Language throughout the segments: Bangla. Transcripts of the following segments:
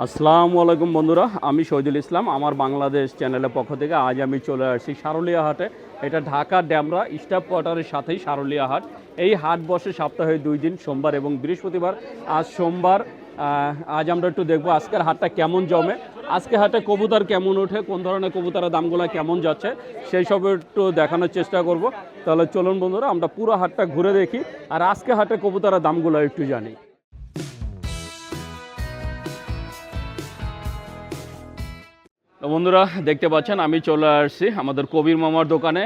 আসসালামু আলাইকুম বন্ধুরা, আমি শহীদুল ইসলাম, আমার বাংলাদেশ চ্যানেলের পক্ষ থেকে আজ আমি চলে আসছি সারুলিয়া হাটে। এটা ঢাকা ড্যামরা স্টাফ কোয়ার্টারের সাথেই সারুলিয়া হাট। এই হাট বসে সপ্তাহে দুই দিন, সোমবার এবং বৃহস্পতিবার। আজ সোমবার আজ আমরা একটু দেখব আজকের হাটটা কেমন জমে, আজকে হাটে কবুতর কেমন ওঠে, কোন ধরনের কবুতরের দামগুলো কেমন যাচ্ছে, সেই সব একটু দেখানোর চেষ্টা করব। তাহলে চলুন বন্ধুরা, আমরা পুরো হাটটা ঘুরে দেখি, আর আজকে হাটে কবুতরের দামগুলো একটু জানি। তো বন্ধুরা, দেখতে পাচ্ছেন, আমি চলে আসছি আমাদের কবির মামার দোকানে।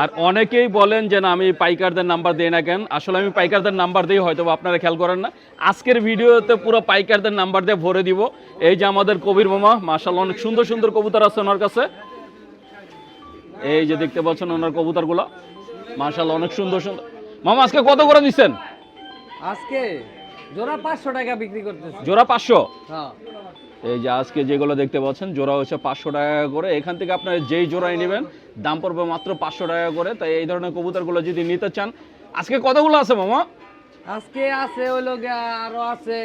আর অনেকেই বলেন যে, না, আমি পাইকারদের নাম্বার দিই না কেন? আসলে আমি পাইকারদের নাম্বার দিই হয়তো আপনারা খেয়াল করেন না। আজকের ভিডিওতে পুরো পাইকারদের নাম্বার দিয়ে ভরে দিব। এই যে আমাদের কবির মামা মার্শাল অনেক সুন্দর সুন্দর কবুতর আছে ওনার কাছে। এই যে দেখতে পাচ্ছেন ওনার কবুতরগুলো। মার্শাল অনেক সুন্দর সুন্দর। মামা, আজকে কত করে দিচ্ছেন আজকে জোড়া পাঁচশো টাকা বিক্রি করতেছে। জোড়া পাঁচশো? হ্যাঁ। এই যে আজকে যেগুলো দেখতে পাচ্ছেন জোড়া হচ্ছে পাঁচশো টাকা করে। এখান থেকে আপনার যেই জোড়াই নেবেন দাম পড়বে মাত্র পাঁচশো টাকা করে। তাই এই ধরনের কবুতরগুলো যদি নিতে চান আজকে কতগুলো আছে মামা? আজকে আছে হইল গিয়া আরও আছে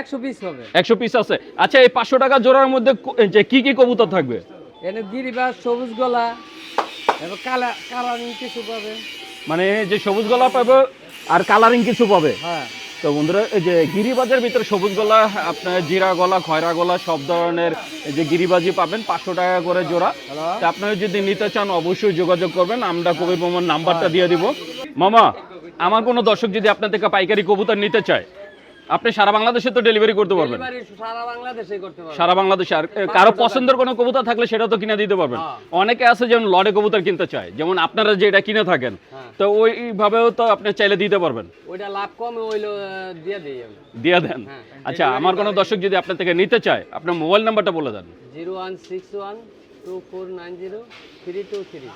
একশো পিস হবে। একশো পিস আছে। আচ্ছা এই পাঁচশো টাকা জোড়ার মধ্যে যে কি কি কবুতর থাকবে? এনে গিরিবাস সবুজ গলা এবার কালা কালারিং কিছু পাবে। মানে যে সবুজ গলা পাবে আর কালারিং কিছু পাবে? হ্যাঁ। তো বন্ধুরা এই যে গিরিবাজের ভিতরে সবুজ গলা আপনার জিরা গলা খয়রা গলা সব ধরনের এই যে গিরিবাজি পাবেন পাঁচশো টাকা করে জোড়া। তা আপনারা যদি নিতে চান অবশ্যই যোগাযোগ করবেন আমরা কবি মামার নাম্বারটা দিয়ে দিব। মামা আমার কোনো দর্শক যদি আপনার থেকে পাইকারি কবুতর নিতে চায় আপনি সারা বাংলাদেশে তো ডেলিভারি করতে পারবেন। সারা বাংলাদেশে করতে পারবে সারা বাংলাদেশে আর কারও পছন্দের কোনো কবুতর থাকলে সেটা তো কিনে দিতে পারবেন। হ্যাঁ। অনেকে আছে যেমন লড়ে কবুতর কিনতে চায় যেমন আপনারা যেটা কিনে থাকেন হ্যাঁ। তো ওইভাবেও তো আপনি চাইলে দিতে পারবেন। ওইটা লাভ কম হইল দিয়ে দিই দিয়ে দেন। হ্যাঁ। আচ্ছা আমার কোনো দর্শক যদি আপনার থেকে নিতে চায় আপনার মোবাইল নাম্বারটা বলে দেন। Zero one six one two four nine zero three two three.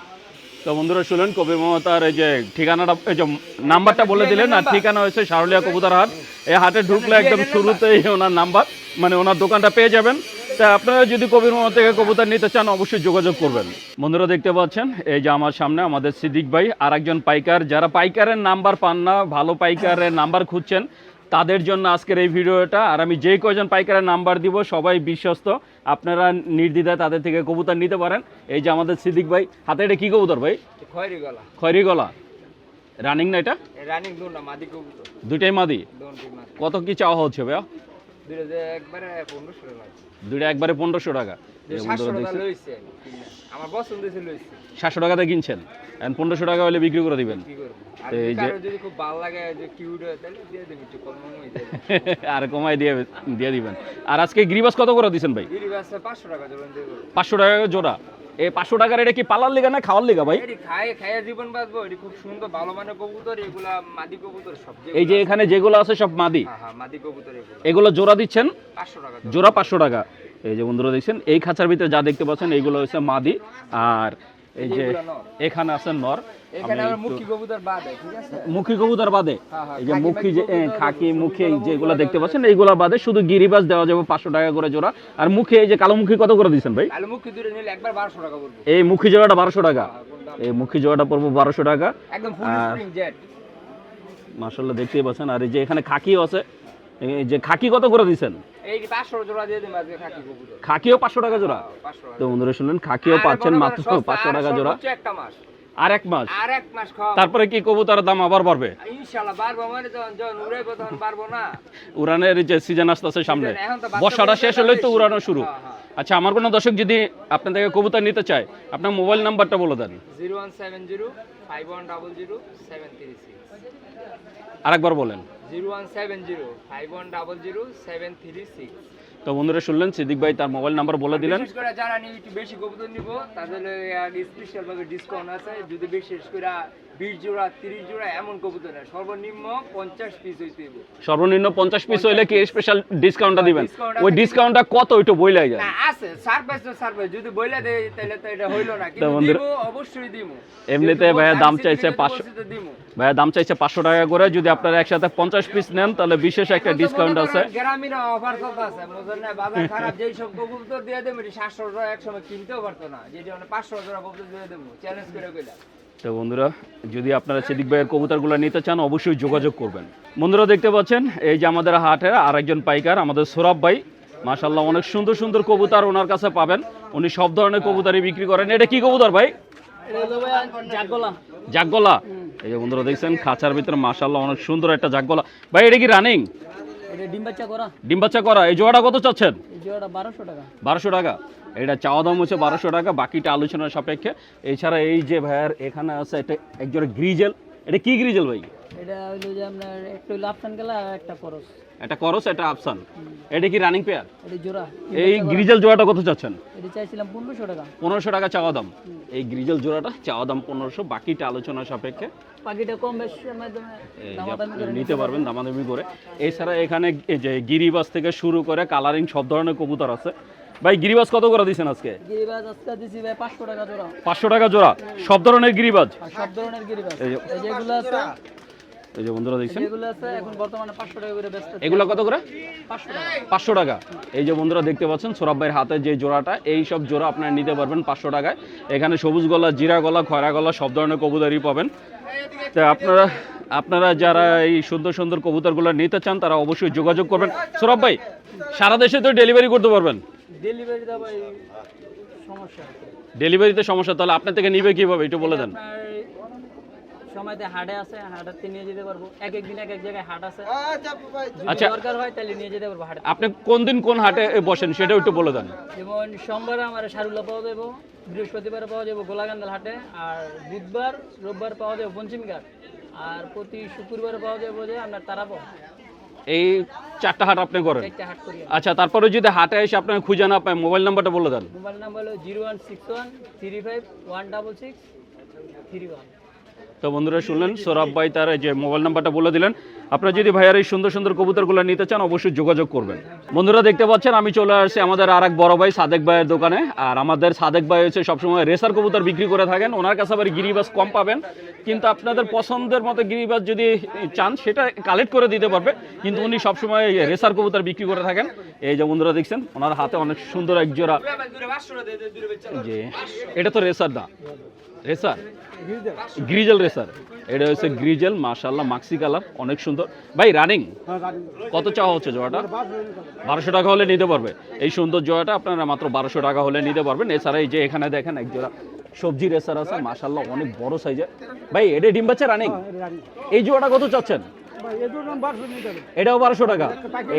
তো বন্ধুরা শুনলেন কবি মমতার এই যে ঠিকানাটা এই যে নাম্বারটা বলে দিলেন আর ঠিকানা হয়েছে শারুলিয়া কবুতর হাট। এই হাটে ঢুকলে একদম শুরুতেই ওনার নাম্বার মানে ওনার দোকানটা পেয়ে যাবেন। তা আপনারা যদি কবির মোহাম্মদ থেকে কবুতর নিতে চান অবশ্যই যোগাযোগ করবেন। বন্ধুরা দেখতে পাচ্ছেন এই যে আমার সামনে আমাদের সিদ্দিক ভাই আর একজন পাইকার। যারা পাইকারের নাম্বার পান না ভালো পাইকারের নাম্বার খুঁজছেন তাদের জন্য আজকের এই ভিডিওটা। আর আমি যেই কয়জন পাইকারের নাম্বার দিব সবাই বিশ্বস্ত। আপনারা নির্দ্বিধায় তাদের থেকে কবুতর নিতে পারেন। এই যে আমাদের সিদ্দিক ভাই হাতে এটা কি কবুতর ভাই? খয়রি গলা। খয়রি গলা। রানিং না এটা? রানিং দুটা মাদি কবুতর। দুইটাই মাদি? কত কি চাওয়া হচ্ছে ভাইয়া? দুটো একবারে পনেরোশো টাকা দুইটা একবারে পনেরোশো টাকা। এই সাতশো টাকা কিনছেন? পনেরোশো টাকা হলে বিক্রি করে দিবেন। আর এই যে- কমাই দিয়ে দিয়ে দিবেন। আর আজকে গ্রিবাস কত করে দিচ্ছেন ভাই? পাঁচশো টাকা জোড়া পাঁচশো টাকা জোড়া। এই পাঁচশো টাকার এটা কি পালার লিগা না খাওয়ার লিগা ভাই? খায় জীবন বাঁচবো। এটি খুব সুন্দর ভালো মানের কবুতর। এগুলা মাদি কবুতর সব এই যে এখানে যেগুলো আছে সব মাদি? হ্যাঁ হ্যাঁ মাদি কবুতর এগুলো জোড়া দিচ্ছেন? পাঁচশো টাকা জোড়া। জোড়া পাঁচশো টাকা। এই যে বন্ধুরা দেখছেন এই খাঁচার ভিতরে যা দেখতে পাচ্ছেন এইগুলো হচ্ছে মাদি। আর এই যে এখানে আছে নর। মুখী কবুতর বাদে হ্যাঁ, হ্যাঁ, এই যে মুখী যে খাকি মুখী যেগুলো দেখতে পাচ্ছেন এইগুলো বাদে শুধু গিরিবাস দেওয়া যাবে পাঁচশো টাকা করে জোড়া। আর মুখে এই যে কালো মুখী কত করে দিচ্ছেন ভাই? এই মুখী জোড়াটা বারোশো টাকা। হ্যাঁ? এই মুখী জোড়াটা পড়ব বারোশো টাকা। মার্শাল্লাহ দেখতেই পাচ্ছেন। আর এই যে এখানে খাকিও আছে। এই যে খাকি কত করে দিচ্ছেন কবুতর খাকিও পাঁচশো টাকা জোড়া? তো বন্ধুরা শুনলেন খাকিও পাচ্ছেন মাত্র পাঁচশো টাকা জোড়া। একটা মাস। আর এক মাস? আর এক মাস তারপরে কি কবুতরের দাম আবার বাড়বে? মানে যখন যখন উড়াইবো তখন পারব না। উড়ানের যে সিজন আসতেছে সামনে। বর্ষাটা শেষ হলেই তো। উড়ানো শুরু। হ্যাঁ, হ্যাঁ। আচ্ছা আমার কোনো দর্শক যদি আপনার থেকে কবুতর নিতে চায় আপনার মোবাইল নাম্বারটা বলে দেন। Zero one seven zero five one double zero seven three six. আরেকবার বলেন। Zero one seven zero five one double zero seven three six. তো বন্ধুরা শুনলেন সিদ্দিক ভাই তার মোবাইল নাম্বার বলে দিলেন। বিশেষ করে যারা একটু বেশি কবুতর নিব তাদের স্পেশাল ভাবে ডিসকাউন্ট আছে। যদি বিশেষ করে বিশ জোড়া তিরিশ জোড়া এমন কবুতর সর্বনিম্ন পঞ্চাশ পিস হইতে সর্বনিম্ন পঞ্চাশ পিস হইলে কি স্পেশাল ডিসকাউন্টটা দিবেন? ওই ডিসকাউন্টটা কত ওইটা বইলাই যায়? আছে সারপ্রাইজ তো সারপ্রাইজ যদি বইলা দেয় তাহলে তো এটা হইল না। কিন্তু দিব অবশ্যই দিব। এমনিতে ভাইয়া দাম চাইছে certificate 500 বলছি তো দিমু। ভাইয়া দাম চাইছে পাঁচশো টাকা করে। যদি আপনারা একসাথে পঞ্চাশ পিস নেন তাহলে বিশেষ একটা ডিসকাউন্ট আছে। গ্রামীণ অফার চলতে আছে। বুঝলেন না বাজার খারাপ যেই সব কবুতর দিয়ে দেবো এটি সাতশো টাকা এক সময় কিনতেও পারতো না। যেটি মানে পাঁচশো টাকা কবুতর দিয়ে দেবো। চ্যালেঞ্জ করে তো বন্ধুরা যদি আপনারা সিদ্দিক ভাইয়ের কবুতরগুলো নিতে চান অবশ্যই যোগাযোগ করবেন। বন্ধুরা দেখতে পাচ্ছেন এই যে আমাদের হাটের আরেকজন পাইকার আমাদের সৌরভ ভাই। মাশাল্লাহ অনেক সুন্দর সুন্দর কবুতর ওনার কাছে পাবেন। উনি সব ধরনের কবুতরই বিক্রি করেন। এটা কি কবুতর ভাই? জাগগলা এই যে বন্ধুরা দেখছেন খাঁচার ভিতরে মাশাল্লাহ অনেক সুন্দর একটা জাগগলা ভাই এটা কি রানিং ডিম বাচ্চা করা। ডিম বাচ্চা করা। এই জোড়াটা কত চাচ্ছেন? বারোশো টাকা। বারোশো টাকা। এটা চাওয়া দাম হচ্ছে বারোশো টাকা বাকিটা আলোচনার সাপেক্ষে। এছাড়া এই যে ভাইয়ার এখানে আছে এটা একজোড়া গ্রিজেল। এটা কি গ্রিজেল ভাই? এটা হলো যে আপনার একটু লাফটান গেলা আর একটা করস এটা করস এটা আফসান এটা কি রানিং পেয়ার এই গ্রিজেল জোড়াটা কত চাচ্ছেন? চাইছিলাম পনেরোশো টাকা। পনেরোশো টাকা চাওয়া দাম। এই গ্রিজেল জোড়াটা চাওয়া দাম পনেরোশো বাকিটা আলোচনার সাপেক্ষে। পাখিটা কম নিতে পারবেন দামাদামি করে। এছাড়া এখানে এই যে গিরিবাস থেকে শুরু করে কালারিং সব ধরনের কবুতর আছে। ভাই গিরিবাস কত করে দিচ্ছেন আজকে? গিরিবাজ আজকে দিছি ভাই পাঁচশো টাকা জোড়া। পাঁচশো টাকা জোড়া। সব ধরনের গিরিবাজ? সব ধরনের গিরিবাজ। এই যে এই আছে এই যে বন্ধুরা দেখছেন? এগুলো কত করে? পাঁচশো টাকা। এই যে বন্ধুরা দেখতে পাচ্ছেন সোরাব ভাইয়ের হাতে যে জোড়াটা এই সব জোড়া আপনারা নিতে পারবেন পাঁচশো টাকায়। এখানে সবুজ গলা জিরা গলা খয়রা গলা সব ধরনের কবুতরই পাবেন। তো আপনারা আপনারা যারা এই সুন্দর সুন্দর কবুতরগুলো নিতে চান তারা অবশ্যই যোগাযোগ করবেন। সোরাব ভাই সারা দেশে তো ডেলিভারি করতে পারবেন। ডেলিভারিতে সমস্যা তাহলে আপনার থেকে নিবে কীভাবে একটু বলে দেন। সময়তে হাটে আছে হাটাতে নিয়ে যেতে পারব। এক এক দিন এক এক জায়গায় হাট আছে। আচ্ছা। দরকার হয় তাহলে নিয়ে যেতে পারব হাটে আপনি কোন দিন কোন হাটে বসেন সেটাও একটু বলে দেন। যেমন সোমবারে আমার সারুলা পাওয়া যাব বৃহস্পতিবার পাওয়া যাব গোলাগান্দাল হাটে আর বুধবার রোববার পাওয়া যাবে পঞ্চমীঘাট। আর প্রতি শুক্রবার পাওয়া যাবে যে আপনার তারাপো এই চারটা হাট আপনি করেন? হাট করি আচ্ছা তারপরে যদি হাটে এসে আপনার খুঁজে না পায় মোবাইল নাম্বারটা বলে দেন। মোবাইল নাম্বার হলো zero one six one three five one double six three one. তো বন্ধুরা শুনলেন সৌরভ ভাই তার যে মোবাইল নাম্বারটা বলে দিলেন। আপনারা যদি ভাইয়ার এই সুন্দর সুন্দর কবুতরগুলো নিতে চান অবশ্যই যোগাযোগ করবেন। বন্ধুরা দেখতে পাচ্ছেন আমি চলে আসছি আমাদের আর এক বড় ভাই সাদেক ভাইয়ের দোকানে। আর আমাদের সাদেক ভাই হচ্ছে সবসময় রেসার কবুতর বিক্রি করে থাকেন। ওনার কাছে আবার গিরিবাস কম পাবেন। কিন্তু আপনাদের পছন্দের মতো গিরিবাস যদি চান সেটা কালেক্ট করে দিতে পারবে। কিন্তু উনি সবসময় রেসার কবুতর বিক্রি করে থাকেন। এই যে বন্ধুরা দেখছেন ওনার হাতে অনেক সুন্দর এক জোড়া যে এটা তো রেসার না। রেসার? গ্রিজেল রেসার এটা হচ্ছে গ্রিজেল মাশাল্লাহ মাক্সি কালার অনেক সুন্দর। ভাই রানিং কত চাওয়া হচ্ছে জোড়াটা? বারোশো টাকা হলে নিতে পারবে। এই সুন্দর জোড়াটা আপনারা মাত্র বারোশো টাকা হলে নিতে পারবেন। এছাড়া এই যে এখানে দেখেন এক জোড়া সবজি রেসার আছে মাশাল্লাহ অনেক বড় সাইজের ভাই এটা ডিম বাচ্চা রানিং এই জোয়াটা কত চাচ্ছেন? এটাও বারোশো টাকা।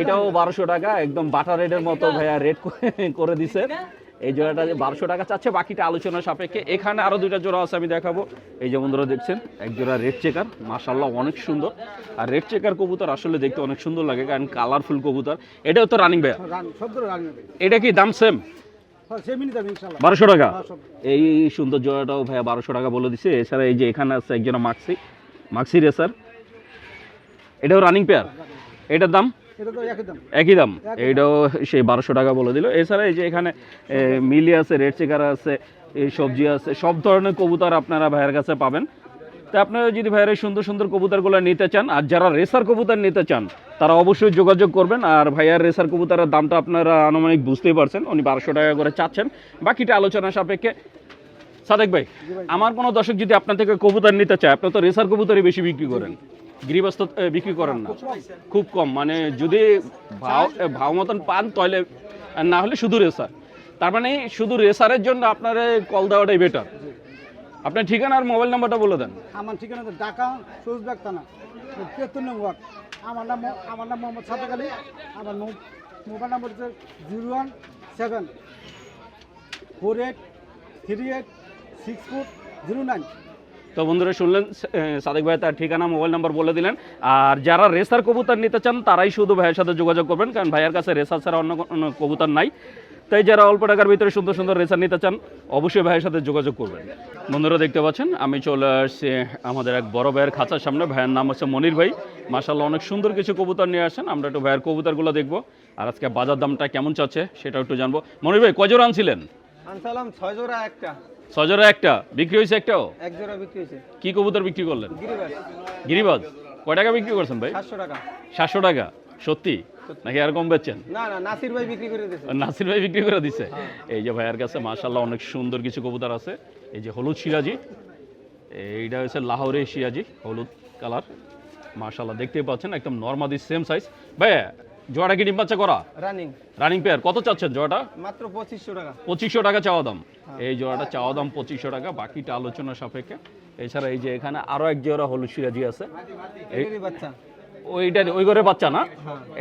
এটাও বারোশো টাকা একদম বাটার রেটের মতো ভাইয়া রেট করে দিছে। এই জোড়াটা বারোশো টাকা চাচ্ছে বাকিটা আলোচনার সাপেক্ষে। এখানে আরও দুইটা জোড়া আছে আমি দেখাবো। এই যে বন্ধুরা দেখছেন এক জোড়া রেড চেকার মাশাল্লাহ অনেক সুন্দর। আর রেড চেকার কবুতর আসলে দেখতে অনেক সুন্দর লাগে কারণ কালারফুল কবুতর। এটাও তো রানিং ভাইয়া? এটা কি দাম সেম বারোশো টাকা? এই সুন্দর জোড়াটাও ভাইয়া বারোশো টাকা বলে দিছে। এছাড়া এই যে এখানে আছে একজন মাক্সি মাক্সি রেসার এটাও রানিং পেয়ার এটার দাম? একই দাম। এইটাও সেই বারোশো টাকা বলে দিল। এছাড়া এই যে এখানে মিলি আছে রেড চেকার আছে এই সবজি আছে সব ধরনের কবুতর আপনারা ভাইয়ের কাছে পাবেন। তা আপনারা যদি ভাইয়ের এই সুন্দর সুন্দর কবুতরগুলো নিতে চান আর যারা রেসার কবুতর নিতে চান তারা অবশ্যই যোগাযোগ করবেন। আর ভাইয়ার রেসার কবুতরের দামটা আপনারা আনুমানিক বুঝতেই পারছেন। উনি বারোশো টাকা করে চাচ্ছেন। বাকিটা আলোচনা সাপেক্ষে সাদেক ভাই, আমার কোনো দর্শক যদি আপনার থেকে কবুতর নিতে চায়, আপনি তো রেসার কবুতরই বেশি বিক্রি করেন। গিরিবাস বিক্রি করেন না। খুব কম মানে যদি ভাও ভাও মতন পান, তাহলে না হলে শুধু রেসার। তার মানে শুধু রেসারের জন্য আপনার কল দেওয়াটাই বেটার আপনার ঠিকানা আর মোবাইল নাম্বারটা বলে দেন। আমার ঠিকানা ঢাকা, সবুজবাগ থানা তেহাত্তর নং ওয়ার্ড। আমার নাম আমার নাম মোহাম্মদ সাদেক আলী। আমার মোবাইল নাম্বার হচ্ছে zero one seven four eight three eight six four zero nine. তো বন্ধুরা শুনলেন সাদেক ভাই তার ঠিকানা মোবাইল নাম্বার বলে দিলেন। আর যারা রেসার কবুতর নিতে চান তারাই শুধু ভাইয়ের সাথে যোগাযোগ করবেন কারণ ভাইয়ের কাছে রেসার ছাড়া অন্য কোনো কবুতর নাই। তাই যারা অল্প টাকার ভিতরে সুন্দর সুন্দর রেসার নিতে চান অবশ্যই ভাইয়ের সাথে যোগাযোগ করবেন। বন্ধুরা দেখতে পাচ্ছেন আমি চলে আসছি আমাদের এক বড় ভাইয়ের খাঁচার সামনে। ভাইয়ের নাম হচ্ছে মনির ভাই। মাসাল্লাহ অনেক সুন্দর কিছু কবুতর নিয়ে আসেন। আমরা একটু ভাইয়ের কবুতরগুলো দেখব আর আজকে বাজার দামটা কেমন চাচ্ছে সেটাও একটু জানব। মনির ভাই কজোর আনছিলেন? আনসালাম ছয় জোড়া একটা। ছজোড়া একটা বিক্রি হয়েছে একটাও? এক জোড়া বিক্রি হয়েছে। কি কবুতর বিক্রি করলেন? গিরিবাজ। কয় টাকা বিক্রি করছেন ভাই? সাতশো টাকা। সাতশো টাকা? সত্যি? নাকি আর কম বেচছেন? না না নাসির ভাই বিক্রি করে দিয়েছে। নাসির ভাই বিক্রি করে দিছে এই যে ভাইয়ের কাছে অনেক সুন্দর কিছু কবুতর আছে। এই যে হলুদ সিরাজি। এইটা হচ্ছে লাহোরে সিরাজি হলুদ কালার। মাশাল্লাহ দেখতেই পাচ্ছেন একদম নর্মাদি সেম সাইজ ভাইয়া জোড়াটা কি ডিম বাচ্চা করা? রানিং রানিং পেয়ার কত চাচ্ছেন জোড়াটা? মাত্র পঁচিশশো টাকা। পঁচিশশো টাকা চাওয়া দাম। এই জোড়াটা চাওয়া দাম পঁচিশশো টাকা বাকিটা আলোচনা সাপেক্ষে। এছাড়া এই যে এখানে আরও এক জোড়া হলুদ সিরাজি আছে। এটারই বাচ্চা। ওইটা ওই ঘরের বাচ্চা না?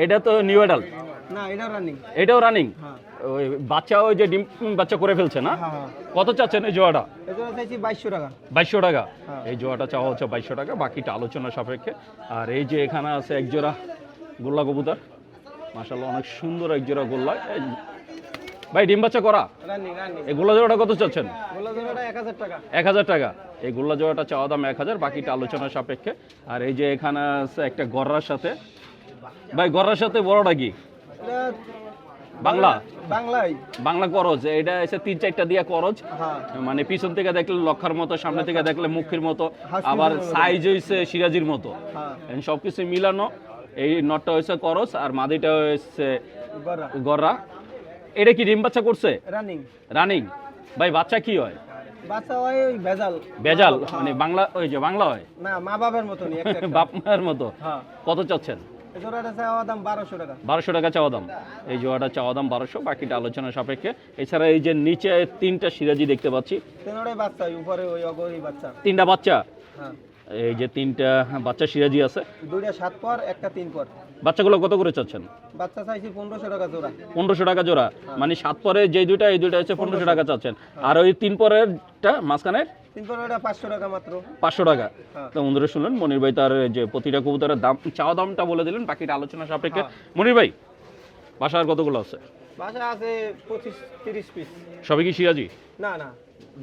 এটা তো নিউ অ্যাডাল্ট না এটাও রানিং এটাও রানিং হ্যাঁ। ওই বাচ্চা ওই যে ডিম বাচ্চা করে ফেলছে না? হ্যাঁ হ্যাঁ। কত চাচ্ছেন এই জোড়াটা? এজন্য চাইছি বাইশশো টাকা। বাইশশো টাকা। হ্যাঁ। এই জোড়াটা চাওয়া হচ্ছে বাইশশো টাকা বাকিটা আলোচনা সাপেক্ষে। আর এই যে এখানে আছে এক জোড়া গোল্লা কবুতর। মাসাল্লাহ অনেক সুন্দর এক জোড়া গোল্লা। ভাই ডিম বাচ্চা করা? এই গোল্লা জোড়াটা কত চাচ্ছেন? এক হাজার টাকা। এই গোল্লা জোড়াটা চাওয়া দাম এক হাজার বাকিটা আলোচনা সাপেক্ষে। আর এই যে এখানে আছে একটা গররার সাথে। ভাই গররার সাথে বড়টা কি? বাংলা? বাংলা করজ। এটা এসে তিন চারটা দিয়া করজ। হ্যাঁ। মানে পিছন থেকে দেখলে লক্ষার মতো সামনে থেকে দেখলে মুখের মতো। আবার সাইজ হয়েছে সিরাজির মতো। সবকিছু মিলানো। এই নটটা হয়েছে করজ আর মাদিটা হয়েছে গররা। এটা কি ডিম বাচ্চা করছে? রানিং রানিং ভাই বাচ্চা কি হয়? বাচ্চা হয় ওই ভেজাল। মানে বাংলা ওই যে বাংলা হয়? না মা বাবার একটা। বাপ মায়ের মতো। হ্যাঁ। কত চাচ্ছেন? বারোশো টাকা। চাওয়া দাম। এই জোড়াটা চাওয়া দাম বারোশো বাকিটা আলোচনা সাপেক্ষে। এছাড়া এই যে নিচে তিনটা সিরাজি দেখতে পাচ্ছি। বাচ্চা উপরে ওই বাচ্চা। তিনটা বাচ্চা? হ্যাঁ। এই যে তিনটা বাচ্চা সিরাজি আছে। দুইটা সাত পর একটা তিন পর। বাচ্চাগুলো কত করে চাচ্ছেন? বাচ্চা চাইছি পনেরোশো টাকা জোড়া। পনেরোশো টাকা জোড়া। মানে সাত পরে যে দুইটা এই দুইটা হচ্ছে পনেরোশো টাকা চাচ্ছেন। আর ওই তিন পরেরটা মাঝখানে? তিন পাঁচশো টাকা মাত্র। পাঁচশো টাকা। হ্যাঁ। তো বন্ধুরা শুনলেন মনির ভাই তার যে প্রতিটা কবুতরের দাম চাওয়া দামটা বলে দিলেন বাকিটা আলোচনা সাপেক্ষে। মনির ভাই বাসার কতগুলো আছে? বাসা আছে পঁচিশ তিরিশ পিস সবই কি সিরাজি? না না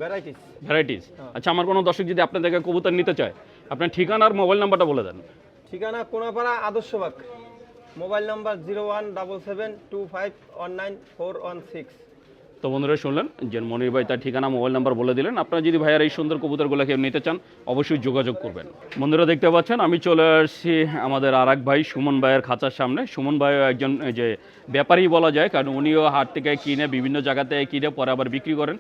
ভ্যারাইটিস ভ্যারাইটিস আচ্ছা আমার কোনো দর্শক যদি আপনার থেকে কবুতর নিতে চায় আপনার ঠিকানা আর মোবাইল নাম্বারটা বলে দেন। ঠিকানা Konapara Adarshabag. Mobile number zero one double seven two five one nine four one six. তো বন্ধুরা শুনলেন যে মনির ভাই তার ঠিকানা মোবাইল নাম্বার বলে দিলেন। আপনারা যদি ভাইয়ার এই সুন্দর কবুতরগুলো কেউ নিতে চান অবশ্যই যোগাযোগ করবেন। বন্ধুরা দেখতে পাচ্ছেন আমি চলে আসছি আমাদের আর ভাই সুমন ভাইয়ের খাঁচার সামনে। সুমন ভাইও একজন এই যে ব্যাপারী বলা যায় কারণ উনিও হাট থেকে কিনে বিভিন্ন জায়গাতে কিনে পরে আবার বিক্রি করেন।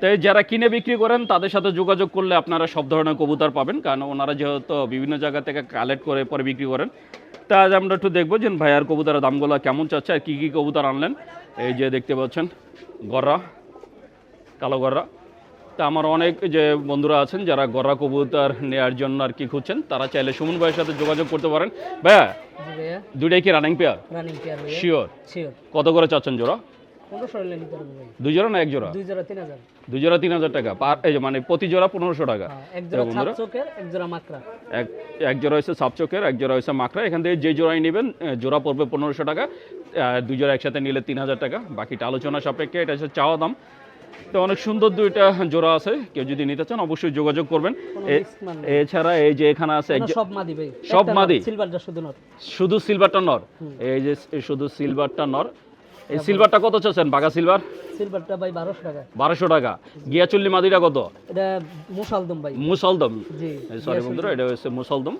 তাই যারা কিনে বিক্রি করেন তাদের সাথে যোগাযোগ করলে আপনারা সব ধরনের কবুতর পাবেন কারণ ওনারা যেহেতু বিভিন্ন জায়গা থেকে কালেক্ট করে পরে বিক্রি করেন। তা আজ আমরা একটু দেখব যে ভাইয়ার কবুতরের দামগুলো কেমন চাচ্ছে আর কী কী কবুতর আনলেন। এই যে দেখতে পাচ্ছেন গররা কালো গররা। তা আমার অনেক যে বন্ধুরা আছেন যারা গররা কবুতর নেওয়ার জন্য আর কি খুঁজছেন তারা চাইলে সুমন ভাইয়ের সাথে যোগাযোগ করতে পারেন। ভাইয়া দুইটাই কি রানিং পেয়ার শিওর কত করে চাচ্ছেন জোড়া? দুই জোড়া না এক জোড়া? দুই জোড়া তিন হাজার। দুই জোড়া তিন হাজার টাকা। পার এই মানে প্রতি জোড়া পনেরোশো টাকা। হ্যাঁ, এক জোড়া তো চোখের এক জোড়া মাকড়া। এক এক জোড়া হচ্ছে সাপচকের এক জোড়া হচ্ছে মাকড়া। এখান থেকে যে জোড়াই নেবেন জোড়া পড়বে পনেরোশো টাকা। আর দুই জোড়া একসাথে নিলে তিন হাজার টাকা। বাকিটা আলোচনা সাপেক্ষে এটা হচ্ছে চাওয়া দাম। তো অনেক সুন্দর দুইটা জোড়া আছে। কেউ যদি নিতে চান অবশ্যই যোগাযোগ করবেন। মান। এছাড়া এই যে এখানে আছে সব মাদি ভাই। সব মাদি? সিলভারটা শুধু নট শুধু সিলভারটা নর? এই যে শুধু সিলভারটা নর। এই সিলভারটা কত চাচ্ছেন? বাঘা সিলভার? সিলভারটা ভাই বারোশো টাকা। বারোশো টাকা। গিয়াচল্লি মাদিটা কত? এটা মুসালদম ভাই। মুসলদম। জি সরি বন্ধুরা এটা হচ্ছে মুসলদম।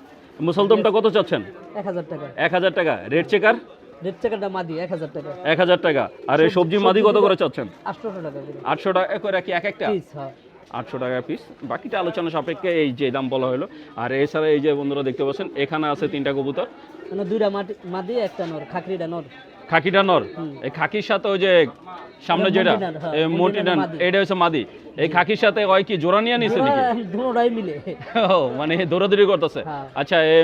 মুসলদমটা কত চাচ্ছেন? এক হাজার টাকা। এক হাজার টাকা। Red checker? রেড চেকারটা মাদি এক হাজার টাকা। এক হাজার টাকা। আর এই সবজি মাদি কত করে চাচ্ছেন? আটশোশো টাকা আটশো টাকা করে কি এক একটা? পিস হ্যাঁ। আটশো টাকা পিস। বাকিটা আলোচনা সাপেক্ষে এই যে দাম বলা হলো। আর এছাড়া এই যে বন্ধুরা দেখতে পাচ্ছেন এখানে আছে তিনটা কবুতর। মানে দুইটা মাটি মাদি একটা নর খাকরিটা নর। খাকিটা নর এই খাকির সাথে ওই যে সামনে যেটা মন্টিনার, হ্যাঁ, মন্টিনার মন্টিনান মাদি। এটা হচ্ছে মাদি। এই খাকির সাথে ওই কি জোড়া নিয়ে নিছে নাকি? দুটাই মিলে। ও মানে দৌড়াদৌড়ি করতেছে। হ্যাঁ। আচ্ছা এই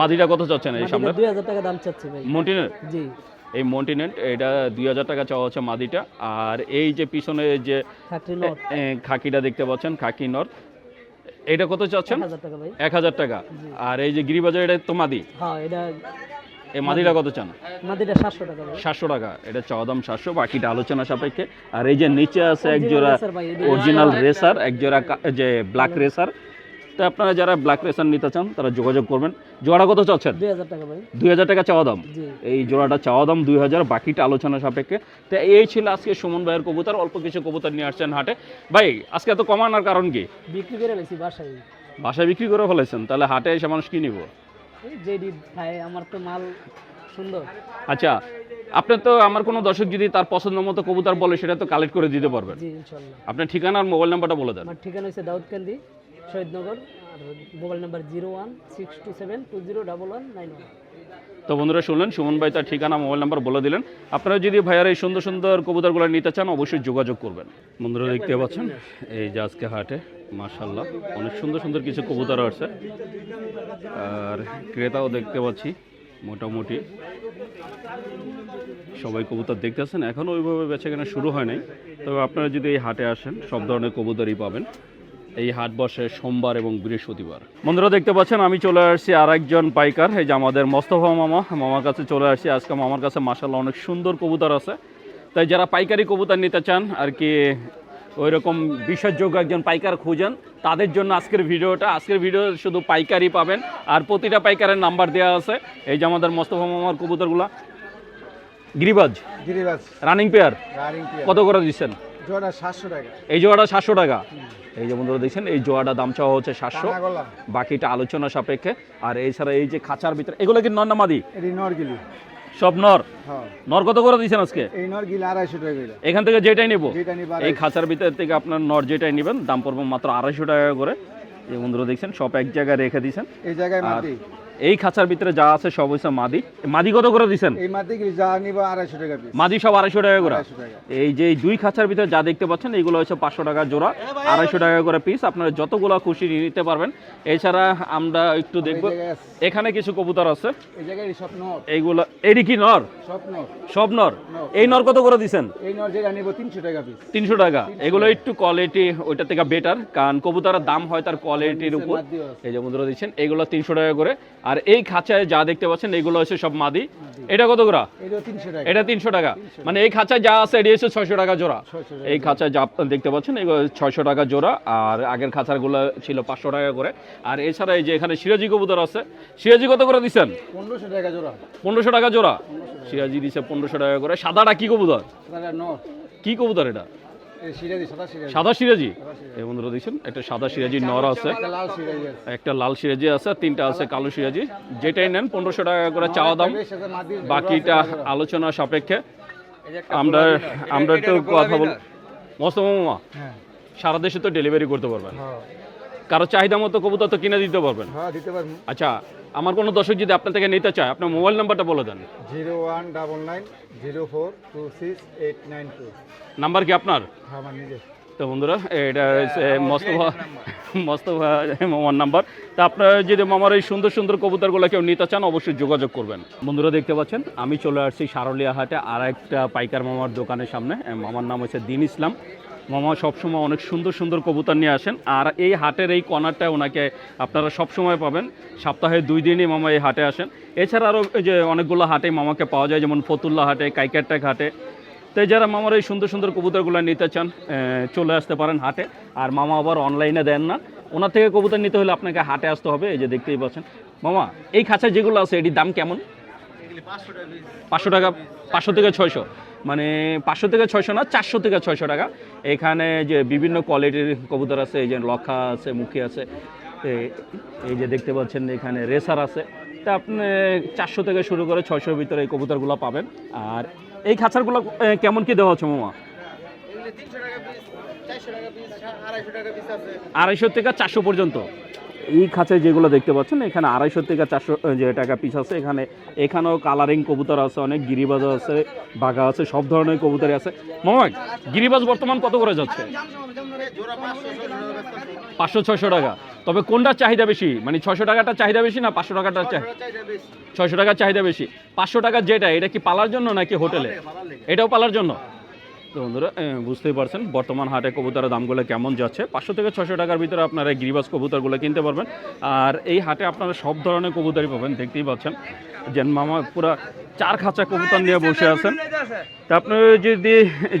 মাদিটা কত চাচ্ছেন এই সামনে? দুই হাজার টাকা দাম চাচ্ছে ভাই। মন্টিনেন্ট জি। এই মন্টিনেন্ট এটা দুই হাজার টাকা চাওয়া হচ্ছে মাদিটা। আর এই যে পিছনে যে খাকিটা দেখতে পাচ্ছেন খাকি নর। এটা কত চাচ্ছেন? এক হাজার টাকা এক হাজার টাকা। আর এই যে গিরিবাজার এটা তো মাদি? হ্যাঁ এটা এই মাদিটা কত চান? মাদিটা টাকা এটা চাওয়া দাম সাতশো বাকিটা আলোচনা সাপেক্ষে। আর এই যে নিচে আছে এক জোড়া অরিজিনাল রেসার এক জোড়া যে ব্ল্যাক রেসার তো আপনারা যারা ব্ল্যাক রেসার নিতে চান তারা যোগাযোগ করবেন। জোড়া কত চাচ্ছেন? দুই হাজার টাকা চাওয়া দাম এই জোড়াটা চাওয়া দাম দুই হাজার বাকিটা আলোচনা সাপেক্ষে। তো এই ছিল আজকে সুমন ভাইয়ের কবুতর। অল্প কিছু কবুতর নিয়ে আসছেন হাটে। ভাই আজকে এত কমানোর কারণ কি? বিক্রি করে বাসায়। বাসায় বিক্রি করে ফেলেছেন তাহলে হাটে এসে মানুষ কি নিব? এই যেডি আমার তো মাল সুন্দর। আচ্ছা আপনার তো আমার কোনো দর্শক যদি তার পছন্দ মতো কবুতর বলে সেটা তো কালেক্ট করে দিতে পারবেন। জি আপনার ঠিকানা আর মোবাইল নাম্বারটা বলে দেন। আমার ঠিকানা হচ্ছে দাউদকান্দি শহীদনগর আর mobile number zero one six two seven two zero double one nine one তো তো বন্ধুরা শুনলেন সুমন ভাই তার ঠিকানা মোবাইল নাম্বার বলে দিলেন। আপনারা যদি ভাইয়ার এই সুন্দর সুন্দর কবুতরগুলো নিতে চান অবশ্যই যোগাযোগ করবেন। বন্ধুরা দেখতে পাচ্ছেন এই যে আজকে হাটে মাশাল্লাহ অনেক সুন্দর সুন্দর কিছু কবুতর আছে। আর ক্রেতাও দেখতে পাচ্ছি, মোটামুটি। সবাই কবুতর দেখতেছেন এখনও ওইভাবে বেচাকেনা শুরু হয় নাই। তবে আপনারা যদি এই হাটে আসেন, সব ধরনের কবুতরই পাবেন। এই হাট বসে সোমবার এবং বৃহস্পতিবার। বন্ধুরা, দেখতে পাচ্ছেন, আমি চলে আসছি আর একজন পাইকার, এই যে আমাদের মোস্তফা মামা, মামার কাছে চলে আসছি। আজকে মামার কাছে মাসাল্লাহ অনেক সুন্দর কবুতর আছে। তাই যারা পাইকারি কবুতর নিতে চান, আর কি ওই রকম বিশ্বাসযোগ্য একজন পাইকার খুঁজেন। তাদের জন্য আজকের ভিডিওটা আজকের ভিডিও শুধু পাইকারি পাবেন। আর প্রতিটা পাইকারের নাম্বার দেওয়া আছে। এই যে আমাদের মোস্তফা মামার কবুতরগুলা। গিরিবাজ। গিরিবাস রানিং পেয়ার কত করে দিচ্ছেন? জোড়া সাতশো টাকা। এই জোড়াটা সাতশো টাকা। এই যে বন্ধুরা দেখছেন এই জোড়াটা দাম চাওয়া হচ্ছে সাতশো। বাকিটা আলোচনা সাপেক্ষে। আর এছাড়া এই যে খাঁচার ভিতরে এগুলো কি নর নামাদি নরগিলি। সব নর? হ্যাঁ। নর কত করে দিয়েছেন আজকে? এই নরগিলি আড়াইশো টাকা এখান থেকে যেটাই নেব? এই খাঁচার ভিতর থেকে আপনার নর যেটাই নেবেন দাম পড়বে মাত্র আড়াইশো টাকা করে। এই বন্ধুরা দেখছেন সব এক জায়গায় রেখে দিয়েছেন। এই জায়গায় মাটি? এই খাঁচার ভিতরে যা আছে সব হচ্ছে মাদি। মাদি কত করে দিচ্ছেন এই গিলি যা নিবা আড়াইশো টাকা পিস মাদি সব আড়াইশো টাকা করে। এই যে দুই খাঁচার ভিতরে যা দেখতে পাচ্ছেন এইগুলো হচ্ছে পাঁচশো টাকা জোড়া আড়াইশো টাকা করে পিস আপনারা যতগুলো খুশি নিতে পারবেন। এছাড়া আমরা একটু দেখব। এখানে কিছু কবুতর আছে। এই জায়গায় সব নর। এইগুলো এডি কি নর? সব নর। সব নর? এই নর কত করে দিছেন? এই নর যেটা নিব তিনশো টাকা পিস তিনশো টাকা। এগুলো একটু কোয়ালিটি ওইটা থেকে বেটার কারণ কবুতরের দাম হয় তার কোয়ালিটির উপর। এই যে বন্ধুরা দিচ্ছেন এগুলো তিনশো টাকা করে। আর এই খাঁচায় যা দেখতে পাচ্ছেন এগুলো হচ্ছে সব মাদি। এটা কত করে এটা তিনশো টাকা। মানে এই খাঁচায় যা আছে এটি হচ্ছে ছয়শো টাকা জোড়া। এই খাঁচায় যা দেখতে পাচ্ছেন এগুলো ছয়শো টাকা জোড়া। আর আগের খাঁচারগুলো ছিল পাঁচশো টাকা করে। আর এছাড়া এই যে এখানে সিরাজি কবুতর আছে সিরাজি কত করে দিচ্ছেন? পনেরোশো টাকা জোড়া। পনেরোশো টাকা জোড়া। সিরাজি দিচ্ছে পনেরোশো টাকা করে। সাদাটা কি কবুতর? কি কবুতর এটা? সাদা সিরাজি। এই বন্ধুরা দেখছেন একটা সাদা সিরাজি নর আছে। একটা লাল সিরাজি আছে। তিনটা আছে কালো সিরাজি। যেটাই নেন পনেরোশো টাকা করে চাওয়া দাম। বাকিটা আলোচনা সাপেক্ষে। আমরা আমরা একটু কথা বল মামা হ্যাঁ। সারা দেশে তো ডেলিভারি করতে পারবেন। হ্যাঁ। কারও চাহিদা মতো কবুতর তো কিনে দিতে পারবেন। হ্যাঁ আচ্ছা আমার কোনো দর্শক যদি আপনার থেকে নিতে চায় আপনার মোবাইল নাম্বারটা বলে দেন। Zero one double nine zero four two six eight nine two. Number কি আপনার? আমার নিজে তো বন্ধুরা এটা হচ্ছে মোস্তফা মোস্তফা মামার নাম্বার। তা আপনারা যদি মামার এই সুন্দর সুন্দর কবুতরগুলো কেউ নিতে চান অবশ্যই যোগাযোগ করবেন। বন্ধুরা দেখতে পাচ্ছেন আমি চলে আসছি সারলিয়া হাটে আর একটা পাইকার মামার দোকানের সামনে। মামার নাম হচ্ছে দিন ইসলাম। মামা সবসময় অনেক সুন্দর সুন্দর কবুতর নিয়ে আসেন। আর এই হাটের এই কর্নারটায় ওনাকে আপনারা সবসময় পাবেন। সপ্তাহে দুই দিনই মামা এই হাটে আসেন। এছাড়া আরও যে অনেকগুলো হাটে মামাকে পাওয়া যায় যেমন ফতুল্লা হাটে কাইকারটেক হাটে। তাই যারা মামার এই সুন্দর সুন্দর কবুতরগুলো নিতে চান চলে আসতে পারেন হাটে। আর মামা আবার অনলাইনে দেন না। ওনার থেকে কবুতর নিতে হলে আপনাকে হাটে আসতে হবে এই যে দেখতেই পাচ্ছেন। মামা এই খাঁচায় যেগুলো আছে এটির দাম কেমন? পাঁচশো টাকা পাঁচশো থেকে ছয়শো। মানে পাঁচশো থেকে ছয়শো না চারশো থেকে ছয়শো টাকা। এখানে যে বিভিন্ন কোয়ালিটির কবুতর আছে এই যে লক্ষা আছে মুখী আছে এই যে দেখতে পাচ্ছেন এখানে রেসার আছে। তা আপনি চারশো থেকে শুরু করে ছয়শোর ভিতরে এই কবুতরগুলো পাবেন। আর এই খাঁচারগুলো কেমন কি দেওয়া হচ্ছে মামা? আড়াইশো থেকে চারশো পর্যন্ত? এই খাঁচায় যেগুলো দেখতে পাচ্ছেন এখানে আড়াইশো থেকে চারশো যে টাকা পিস আছে এখানে এখানেও কালারিং কবুতর আছে অনেক গিরিবাজ আছে বাঘা আছে সব ধরনের কবুতরই আছে। মামা গিরিবাজ বর্তমান কত করে যাচ্ছে? পাঁচশো ছয়শো টাকা। তবে কোনটার চাহিদা বেশি? মানে ছয়শো টাকাটা চাহিদা বেশি না পাঁচশো চাহিদা ছয়শো টাকার চাহিদা বেশি। পাঁচশো টাকার যেটা এটা কি পালার জন্য নাকি হোটেলে? এটাও পালার জন্য? তো বন্ধুরা বুঝতেই পারছেন, বর্তমান হাটে কবুতরের দামগুলো কেমন যাচ্ছে। পাঁচশো থেকে ছশো টাকার ভিতরে আপনারা গিরিবাস কবুতারগুলো কিনতে পারবেন। আর এই হাটে আপনারা সব ধরনের কবুতরই পাবেন, দেখতেই পাচ্ছেন। যে মামা পুরা চার খাঁচা কবুতর নিয়ে বসে আছেন। তা আপনি যদি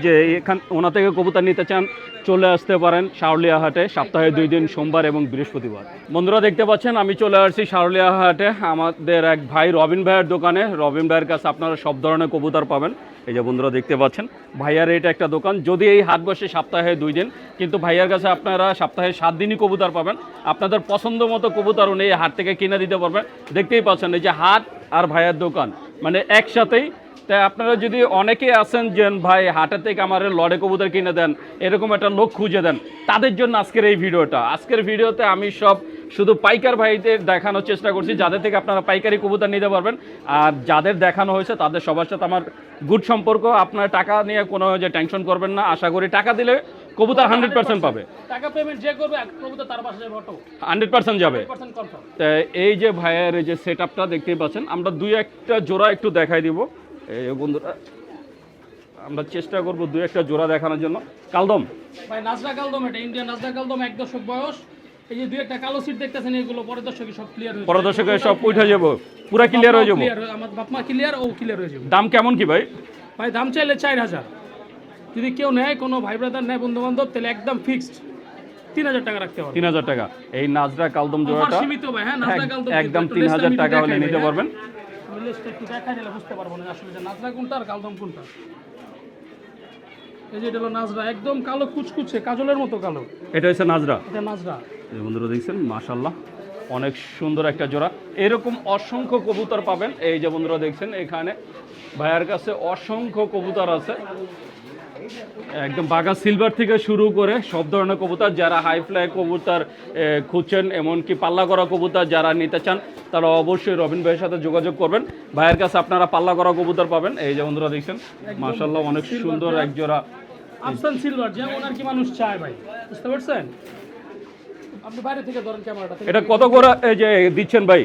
যে এখান ওনা থেকে কবুতর নিতে চান চলে আসতে পারেন শাওলিয়া হাটে সপ্তাহে দুই দিন সোমবার এবং বৃহস্পতিবার। বন্ধুরা দেখতে পাচ্ছেন আমি চলে আসছি শাওলিয়া হাটে আমাদের এক ভাই রবিন ভাইয়ের দোকানে। রবিন ভাইয়ের কাছে আপনারা সব ধরনের কবুতর পাবেন। এই যে বন্ধুরা দেখতে পাচ্ছেন ভাইয়ার এটা একটা দোকান। যদি এই হাট বসে সপ্তাহে দুই দিন কিন্তু ভাইয়ার কাছে আপনারা সপ্তাহে সাত দিনই কবুতর পাবেন। আপনাদের পছন্দ মতো কবুতর উনি এই হাট থেকে কিনে দিতে পারবেন। দেখতেই পাচ্ছেন এই যে হাট আর ভাইয়ার দোকান। মানে একসাথেই। তাই আপনারা যদি অনেকে আছেন যে, ভাই হাটের থেকে আমার লড়ে কবুতর কিনে দেন, এরকম একটা লোক খুঁজে দেন, তাদের জন্য আজকের এই ভিডিওটা। আজকের ভিডিওতে আমি সব শুধু পাইকার ভাইদের দেখানোর চেষ্টা করছি, যাদের থেকে আপনারা পাইকারি কবুতর নিতে পারবেন। আর যাদের দেখানো হয়েছে, তাদের সবার সাথে আমার গুড সম্পর্ক। আপনার টাকা নিয়ে কোনো যে টেনশন করবেন না। আশা করি টাকা দিলে কবুতর হান্ড্রেড পার্সেন্ট পাবে। টাকা পেমেন্ট যে করবে প্রভুতা তার পাশে যাবে অটো হান্ড্রেড পার্সেন্ট যাবে। তা এই যে ভাইয়ের যে সেট আপটা দেখতেই পাচ্ছেন আমরা দুই একটা জোড়া একটু দেখাই দিব। এই বন্ধুরা আমরা চেষ্টা করব দুই একটা জোড়া দেখানোর জন্য। কালদম। ভাই নাজরা কালদম এটা ইন্ডিয়ান নাজরা কালদম এক দশক বয়স। এই যে দুই একটা কালো সিট দেখতেছেন এগুলো পরের দশকে সব ক্লিয়ার হয়ে পরদর্শকে সব উঠে যাব পুরা ক্লিয়ার হয়ে যাব। ক্লিয়ার আমার বাপমা ক্লিয়ার ও ক্লিয়ার হয়ে যাবে। দাম কেমন কি ভাই? ভাই দাম চাইলে চার হাজার। যদি কেউ নেয় কোনো ভাই ব্রাদার নেয় বন্ধু বান্ধব তাহলে একদম ফিক্সড তিন হাজার টাকা রাখতে পারবে তিন হাজার টাকা। এই নাজরা কালদম জোড়াটা সীমিত ভাই হ্যাঁ নাজরা কালদম একদম তিন হাজার টাকা হলে নিতে পারবেন। লিস্টটা একটু দেখাই দিলে বুঝতে পারব না আসলে যে নাজরা কোনটা আর কালদম কোনটা। এই যে এটা হলো নাজরা একদম কালো কুচকুচে কাজলের মতো কালো। এটা হচ্ছে নাজরা। এটা নাজরা। এই বন্ধুরা দেখছেন অনেক সুন্দর একটা জোড়া। এরকম অসংখ্য কবুতর পাবেন। এই যে বন্ধুরা দেখছেন এখানে ভাইয়ার কাছে অসংখ্য কবুতর আছে। একদম বাঘা সিলভার থেকে শুরু করে সব ধরনের কবুতর যারা হাই ফ্লাই কবুতর খুঁজছেন এমনকি পাল্লা করা কবুতর যারা নিতে চান তারা অবশ্যই রবিন ভাইয়ের সাথে যোগাযোগ করবেন। ভাইয়ের কাছে আপনারা পাল্লা করা কবুতর পাবেন। এই যে বন্ধুরা দেখছেন মাশাল্লাহ অনেক সুন্দর এক জোড়া আফসান সিলভার যেমন আর কি মানুষ চায় ভাই। বুঝতে পারছেন? আপনি বাইরে থেকে ধরেন ক্যামেরাটা এটা কত করে এই যে দিচ্ছেন ভাই?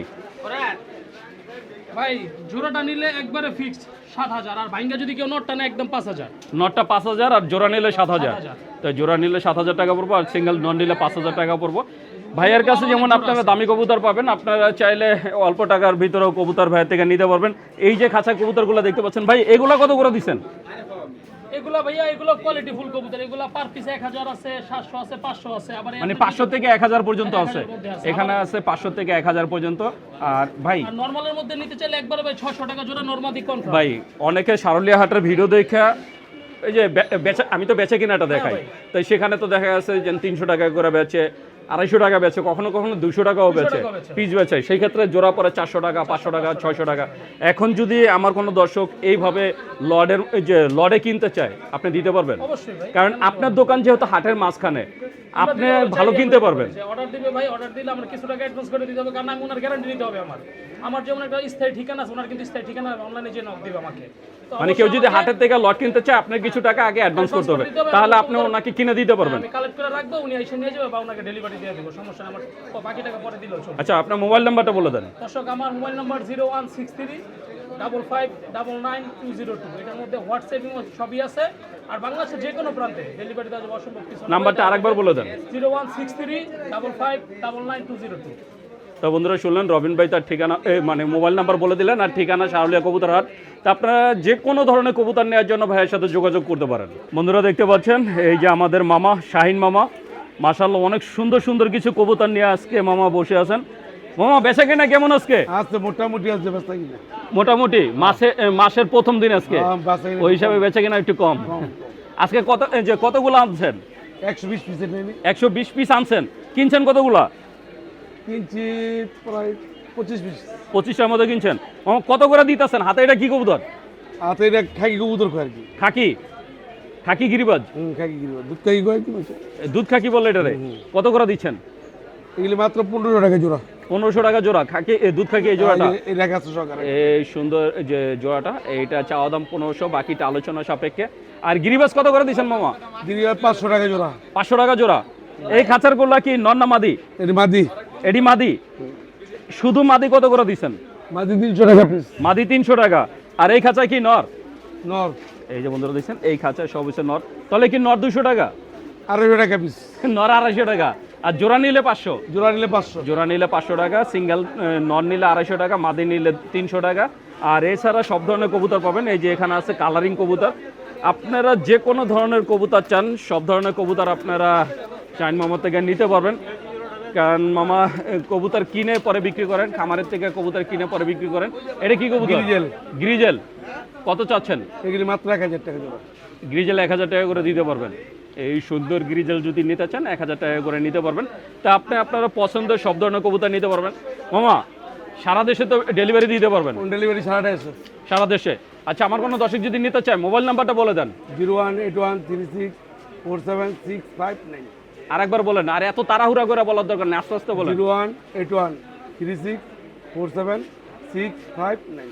ভাই জোড়াটা নিলে একবারে ফিক্সড সাত হাজার আর ভাইঙ্গা যদি কেউ নটটা না একদম পাঁচ হাজার। নটটা পাঁচ হাজার আর জোড়া নিলে সাত হাজার। তো জোড়া নিলে সাত হাজার টাকা পড়ব আর সিঙ্গেল নন নিলে পাঁচ হাজার টাকা পড়ব। ভাইয়ের কাছে যেমন আপনারা দামি কবুতর পাবেন আপনারা চাইলে অল্প টাকার ভিতরেও কবুতর ভাইয়ের থেকে নিতে পারবেন। এই যে খাঁচা কবুতরগুলো দেখতে পাচ্ছেন ভাই এগুলা কত করে দিচ্ছেন এগুলা ভাইয়া এগুলো কোয়ালিটি ফুল কবুতর। এগুলা পার পিস এক হাজার আছে সাতশো আছে পাঁচশো আছে আবার মানে পাঁচশো থেকে এক হাজার পর্যন্ত আছে। 1000। এখানে আছে পাঁচশো থেকে এক হাজার পর্যন্ত। আর ভাই নর্মালের মধ্যে নিতে চাইলে একবারে ভাই ছশো টাকা জোড়া নর্মাদি কনফার্ম ভাই অনেকে সারলিয়া হাটের ভিডিও দেখা এই যে বেচা আমি তো বেচে কিনাটা দেখাই। তাই সেখানে তো দেখা যাচ্ছে যে তিনশো টাকা করে বেচে আড়াইশো টাকা বেচে কখনো কখনো দুশো টাকাও বেচে পিস বেচে সেই ক্ষেত্রে জোড়া পরে চারশো টাকা পাঁচশো টাকা ছয়শো টাকা। এখন যদি আমার কোনো দর্শক এইভাবে লডের যে লডে কিনতে চায় আপনি দিতে পারবেন। কারণ আপনার দোকান যেহেতু হাটের মাঝখানে আপনি ভালো কিনতে পারবেন। অর্ডার দিবে ভাই অর্ডার দিলে আমরা কিছু টাকা অ্যাডভান্স করে দিতে হবে কারণ আমি ওনার গ্যারান্টি দিতে হবে আমার। আমার যেমন একটা স্থায়ী ঠিকানা আছে ওনার কিন্তু স্থায়ী ঠিকানা অনলাইনে যে নক দিবে আমাকে। মানে কেউ যদি হাটের থেকে লট কিনতে চায় আপনার কিছু টাকা আগে অ্যাডভান্স করতে হবে। তাহলে আপনি ওনাকে কিনে দিতে পারবেন। আমি কালেক্ট করে রাখব উনি এসে নিয়ে যাবে বা ওনাকে ডেলিভারি দিয়ে দেবো সমস্যা নেই আমার বাকি টাকা পরে দিলেও আচ্ছা আপনার মোবাইল নাম্বারটা বলে দেন। দর্শক আমার mobile number zero one six three double five double nine two zero two এটার মধ্যে হোয়াটসঅ্যাপ সবই আছে। আর বাংলাদেশের যে কোনো প্রান্তে ডেলিভারি দেওয়া যাবে অসম্ভব কিছু নাম্বারটা আরেকবার বলে দেন। Zero one six three double five double nine two zero two তো বন্ধুরা শুনলেন রবিন ভাই তার ঠিকানা মানে মোবাইল নাম্বার বলে দিলেন আর ঠিকানা শাহলিয়া কবুতর হাট তা আপনারা যে কোনো ধরনের কবুতর নেওয়ার জন্য ভাইয়ের সাথে যোগাযোগ করতে পারেন। বন্ধুরা দেখতে পাচ্ছেন এই যে আমাদের মামা শাহিন মামা মাশাল্লাহ অনেক সুন্দর সুন্দর কিছু কবুতর নিয়ে আজকে মামা বসে আছেন। মামা বেচা কিনা কেমন আজকে? আজকে মোটামুটি আছে ব্যস্ত কিনা। মোটামুটি মাসে মাসের প্রথম দিন আজকে? ওই হিসাবে বেচা কিনা একটু কম। আজকে কত যে কতগুলো আনছেন? একশো বিশ পিসের একশো বিশ পিস আনছেন। কিনছেন কতগুলা? কিনছি প্রায় পঁচিশ পিস। পঁচিশটার মতো কিনছেন। মামা কত করে দিতেছেন? হাতে এটা কি কবুতর? আর এটা খাকি কবুতর আর কি। খাকি? খাকি গিরিবাজ? খাকি কি দুধ খাকি কি দুধ খাকি বলে এটারে। কত করে দিচ্ছেন? এগুলি মাত্র পনেরোশো টাকা জোড়া। পনেরোশো টাকা জোড়া। খাকি দুধ খাকি এই জোড়াটা? এই সুন্দর যে জোড়াটা এইটা চাওয়া দাম পনেরোশো বাকিটা আলোচনা সাপেক্ষে। আর গিরিবাজ কত করে দিচ্ছেন মামা? দিদি পাঁচশো টাকা জোড়া। পাঁচশো টাকা জোড়া। এই খাঁচার গোল্লা কি নর না মাদি? এটি মাদি। এডি মাদি? শুধু মাদি কত করে দিচ্ছেন মাদি তিনশো টাকা পিস। মাদি তিনশো টাকা। আর এই খাঁচায় কি নর? নর। এই যে বন্ধুরা দেখছেন এই খাঁচায় সব হচ্ছে নর। তাহলে কি নর দুশো টাকা? আড়াইশো টাকা পিস। নর আড়াইশো টাকা। আর জোড়া নিলে পাঁচশো। জোড়া নিলে পাঁচশো। জোড়া নিলে পাঁচশো টাকা সিঙ্গেল নন নিলে আড়াইশো টাকা মাদি নিলে তিনশো টাকা। আর এছাড়া সব ধরনের কবুতর পাবেন এই যে এখানে আছে কালারিং কবুতর। আপনারা যে কোনো ধরনের কবুতর চান সব ধরনের কবুতর আপনারা চাইন মামার থেকে নিতে পারবেন। কারণ মামা কবুতর কিনে পরে বিক্রি করেন খামারের থেকে কবুতর কিনে পরে বিক্রি করেন। এটা কি কবুতর? গ্রিজেল। গ্রিজেল। কত চাচ্ছেন? এগুলি মাত্র এক হাজার টাকা গ্রিজেল এক হাজার টাকা করে দিতে পারবেন। এই সুন্দর গ্রিজেল যদি নিতে চান এক হাজার টাকা করে নিতে পারবেন। তা আপনি আপনারা পছন্দের সব ধরনের কবুতর নিতে পারবেন। মামা সারা দেশে তো ডেলিভারি দিতে পারবেন। হোম ডেলিভারি সারাটা এসে সারা দেশে। আচ্ছা আমার কোনো দর্শক যদি নিতে চায় মোবাইল নাম্বারটা বলে দেন। Zero one eight one three six four seven six five nine. আর আরেকবার বলেন আর এত তাড়াহুড়া করে বলার দরকার নেই আস্তে আস্তে বলেন। Zero one eight one three six four seven six five nine.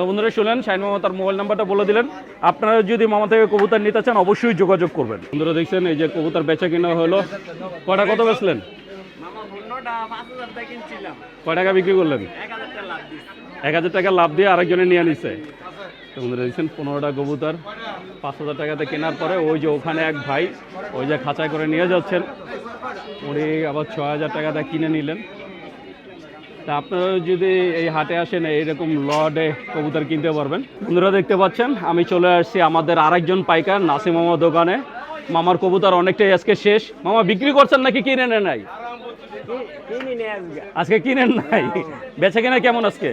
তো বন্ধুরা শুনলেন শাইন মামা তার মোবাইল নাম্বারটা বলে দিলেন। আপনারা যদি মামা থেকে কবুতর নিতে চান অবশ্যই যোগাযোগ করবেন। বন্ধুরা দেখছেন এই যে কবুতর বেচা কিনা হলো। কটা কত বেচলেন? কয় টাকা বিক্রি করলেন? এক হাজার টাকা লাভ এক হাজার টাকা লাভ দিয়ে আরেকজনে নিয়ে নিছে। তো বন্ধুরা দেখছেন পনেরোটা কবুতর পাঁচ হাজার টাকাতে কেনার পরে ওই যে ওখানে এক ভাই ওই যে খাঁচায় করে নিয়ে যাচ্ছেন। উনি আবার ছ হাজার টাকাটা কিনে নিলেন। তা আপনারা যদি এই হাটে আসেন, এইরকম লডে কবুতর কিনতে পারবেন। বন্ধুরা দেখতে পাচ্ছেন, আমি চলে আসছি আমাদের আরেকজন পাইকার, নাসিম মামা দোকানে। মামার কবুতর অনেকটাই আজকে শেষ। মামা, বিক্রি করছেন নাকি কিনে নেন নাই? আজকে কিনেন নাই? বেচে কেনা কেমন আজকে?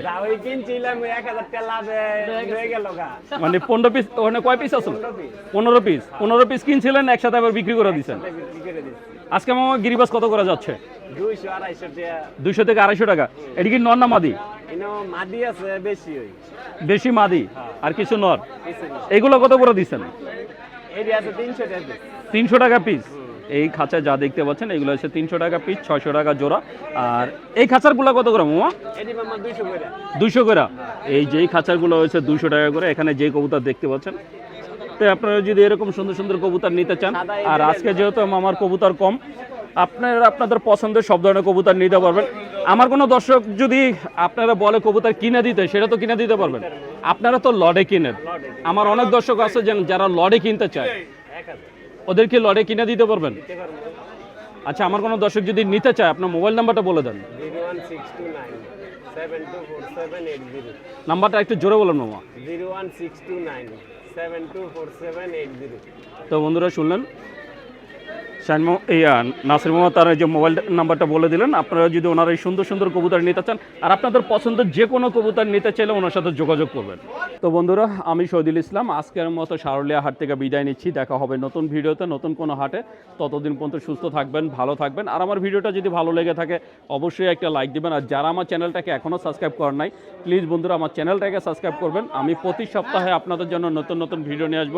মানে পনেরো পিস ওখানে কয় পিস আছে? পনেরো পিস পনেরো পিস কিনছিলেন, একসাথে আবার বিক্রি করে দিচ্ছেন। আজকে মামা গিরিবাস কত করে যাচ্ছে? দুইশো থেকে আড়াইশো টাকা। এটি কি নর না মাদি? মাদি আছে বেশি মাদি? আর কিছু নর? এগুলো কত করে দিচ্ছেন? তিনশো টাকা পিস এই খাঁচা যা দেখতে পাচ্ছেন এগুলো হচ্ছে তিনশো টাকা পিস ছয়শো টাকা জোড়া। আর এই খাঁচারগুলো কত করে মামা? দুইশো করে। এই যেই খাঁচারগুলো হচ্ছে দুইশো টাকা করে এখানে যে কবুতর দেখতে পাচ্ছেন। তো আপনারা যদি এরকম সুন্দর সুন্দর কবুতর নিতে চান আর আজকে যেহেতু আমার কবুতর কম আপনারা আপনাদের পছন্দের সব ধরনের কবুতর নিতে পারবেন। আমার কোনো দর্শক যদি আপনারা বলে কবুতর কিনে দিতে সেটা তো কিনে দিতে পারবেন। আপনারা তো লডে কিনেন। আমার অনেক দর্শক আছে যেন যারা লডে কিনতে চায়। ওদেরকে লডে কিনে দিতে পারবেন? আচ্ছা আমার কোনো দর্শক যদি নিতে চায় আপনার মোবাইল নাম্বারটা বলে দেন। নাম্বারটা একটু জোরে বলুন মামা। তো বন্ধুরা শুনলেন নাসির মোহাম্মদ তার যে মোবাইল নাম্বারটা বলে দিলেন, আপনারা যদি ওনার এই সুন্দর সুন্দর কবুতর নিতে চান আর আপনাদের পছন্দের যে কোনো কবুতর নিতে চাইলে ওনার সাথে যোগাযোগ করবেন। তো বন্ধুরা, আমি শহীদুল ইসলাম, আজকের মতো সারলিয়া হাট থেকে বিদায় নিচ্ছি। দেখা হবে নতুন ভিডিওতে, নতুন কোনো হাটে। ততদিন পর্যন্ত সুস্থ থাকবেন, ভালো থাকবেন। আর আমার ভিডিওটা যদি ভালো লেগে থাকে, অবশ্যই একটা লাইক দিবেন। আর যারা আমার চ্যানেলটাকে এখনও সাবস্ক্রাইব করেন নাই, প্লিজ বন্ধুরা, আমার চ্যানেলটাকে সাবস্ক্রাইব করবেন। আমি প্রতি সপ্তাহে আপনাদের জন্য নতুন নতুন ভিডিও নিয়ে আসব।